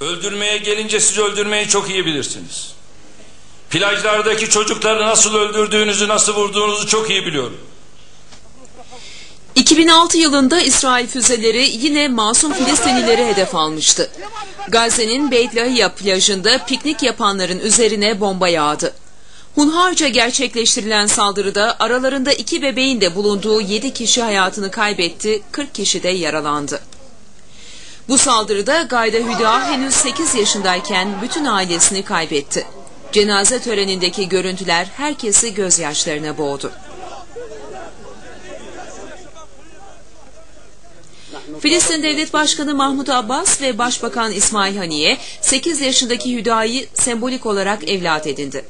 Öldürmeye gelince siz öldürmeyi çok iyi bilirsiniz. Plajlardaki çocukları nasıl öldürdüğünüzü, nasıl vurduğunuzu çok iyi biliyorum. 2006 yılında İsrail füzeleri yine masum Filistinlileri hedef almıştı. Gazze'nin Beit Lahia plajında piknik yapanların üzerine bomba yağdı. Hunharca gerçekleştirilen saldırıda aralarında iki bebeğin de bulunduğu 7 kişi hayatını kaybetti, 40 kişi de yaralandı. Bu saldırıda Gayda Hüda henüz 8 yaşındayken bütün ailesini kaybetti. Cenaze törenindeki görüntüler herkesi gözyaşlarına boğdu. Filistin Devlet Başkanı Mahmut Abbas ve Başbakan İsmail Haniye 8 yaşındaki Hüda'yı sembolik olarak evlat edindi.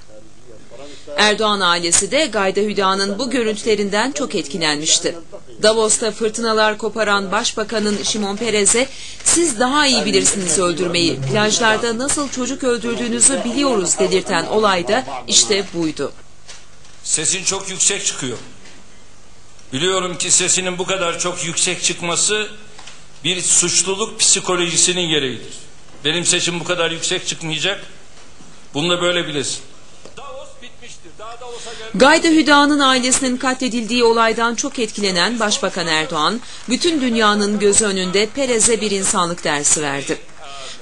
Erdoğan ailesi de Gayda Hüda'nın bu görüntülerinden çok etkilenmişti. Davos'ta fırtınalar koparan Başbakanın Şimon Perez'e siz daha iyi bilirsiniz öldürmeyi, plajlarda nasıl çocuk öldürdüğünüzü biliyoruz dedirten olay da işte buydu. Sesin çok yüksek çıkıyor. Biliyorum ki sesinin bu kadar çok yüksek çıkması bir suçluluk psikolojisinin gereğidir. Benim sesim bu kadar yüksek çıkmayacak. Bunu da böyle bilesin. Gayda Hüda'nın ailesinin katledildiği olaydan çok etkilenen Başbakan Erdoğan, bütün dünyanın gözü önünde Perez'e bir insanlık dersi verdi.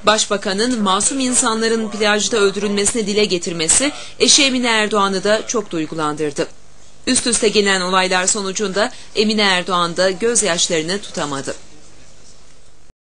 Başbakanın masum insanların plajda öldürülmesini dile getirmesi eşi Emine Erdoğan'ı da çok duygulandırdı. Üst üste gelen olaylar sonucunda Emine Erdoğan da gözyaşlarını tutamadı.